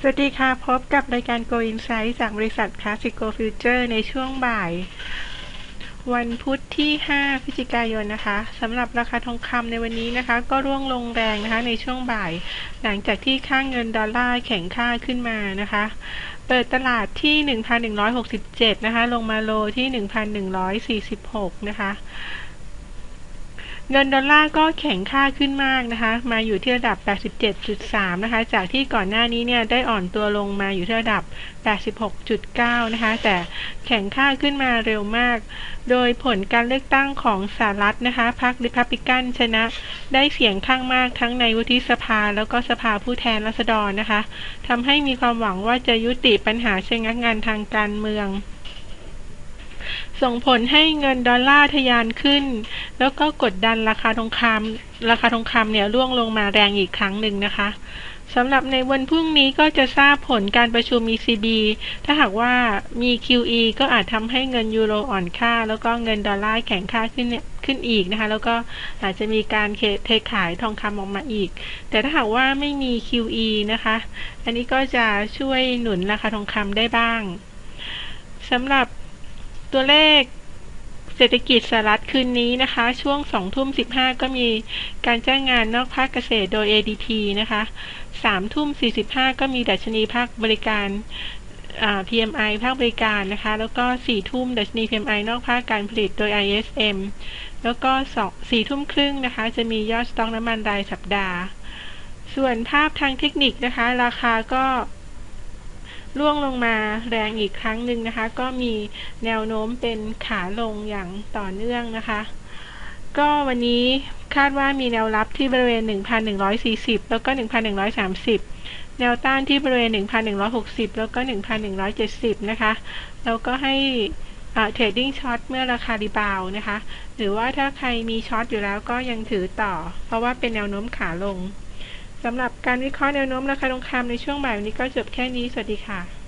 สวัสดีค่ะ พบกับรายการ Go Insight จากบริษัท Classico Future ในช่วงบ่าย วันพุธที่ 5 พฤศจิกายนนะคะสำหรับราคาทองคำในวันนี้นะคะ ก็ร่วงลงแรงนะคะในช่วงบ่าย หลังจากที่ค่างเงินดอลลาร์แข็งค่าขึ้นมานะคะ เปิดตลาดที่ 1,167 นะคะ ลงมาโลที่ 1,146 นะคะ เงินดอลลาร์ก็แข็งค่าขึ้นมากนะคะ มาอยู่ที่ระดับ 87.3 นะคะ จากที่ก่อนหน้านี้เนี่ยได้อ่อนตัวลงมาอยู่ที่ระดับ 86.9 นะคะ แต่แข็งค่าขึ้นมาเร็วมาก โดยผลการเลือกตั้งของสหรัฐนะคะ พรรคริพับลิกันชนะ ได้เสียงข้างมากทั้งในวุฒิสภาแล้วก็สภาผู้แทนราษฎรนะคะ ทำให้มีความหวังว่าจะยุติปัญหาเชะงักงานทางการเมือง ส่งผลให้เงินดอลลาร์ทะยานขึ้น แล้วก็กดดันราคาทองคำราคาทองคำเนี่ยร่วงลงมาแรงอีกครั้งหนึ่งนะคะสำหรับในวันพรุ่งนี้ก็จะทราบผลการประชุม ECB ถ้าหากว่ามี QE ก็อาจทำให้เงินยูโรอ่อนค่า แล้วก็เงินดอลลาร์แข็งค่าขึ้นขึ้นอีกนะคะ แล้วก็อาจจะมีการเทขายทองคำออกมาอีก แต่ถ้าหากว่าไม่มี QE นะคะ อันนี้ก็จะช่วยหนุนราคาทองคำได้บ้างสำหรับ ตัวเลขเศรษฐกิจสหรัฐคืนนี้นะคะ ช่วง2ทุ่ม15 ก็มีการจ้างงานนอกภาคเกษตรโดย ADP นะคะ3ทุ่ม45 ก็มีดัชนีภาคบริการ PMI ภาคบริการนะคะ แล้วก็ 4 ทุ่มดัชนี PMI นอกภาคการผลิตโดย ISM แล้วก็2 4ทุ่มครึ่งนะคะ จะมียอดสต็อกน้ำมันรายสัปดาห์ ส่วนภาพทางเทคนิคนะคะ ราคาก็ ร่วงลงมาแรงอีกครั้งหนึ่งนะคะ ก็มีแนวโน้มเป็นขาลงอย่างต่อเนื่องนะคะ ก็วันนี้คาดว่ามีแนวรับที่บริเวณ 1,140 แล้วก็ 1,130 แนวต้านที่บริเวณ 1,160 แล้วก็ 1,170 นะคะ แล้วก็ให้เทรดดิ้งช็อตเมื่อราคารีบาวนะคะ หรือว่าถ้าใครมีช็อตอยู่แล้วก็ยังถือต่อ เพราะว่าเป็นแนวโน้มขาลง สำหรับการวิเคราะห์แนวโน้มราคาทองคำในช่วงบ่ายวันนี้ก็จบแค่นี้ สวัสดีค่ะ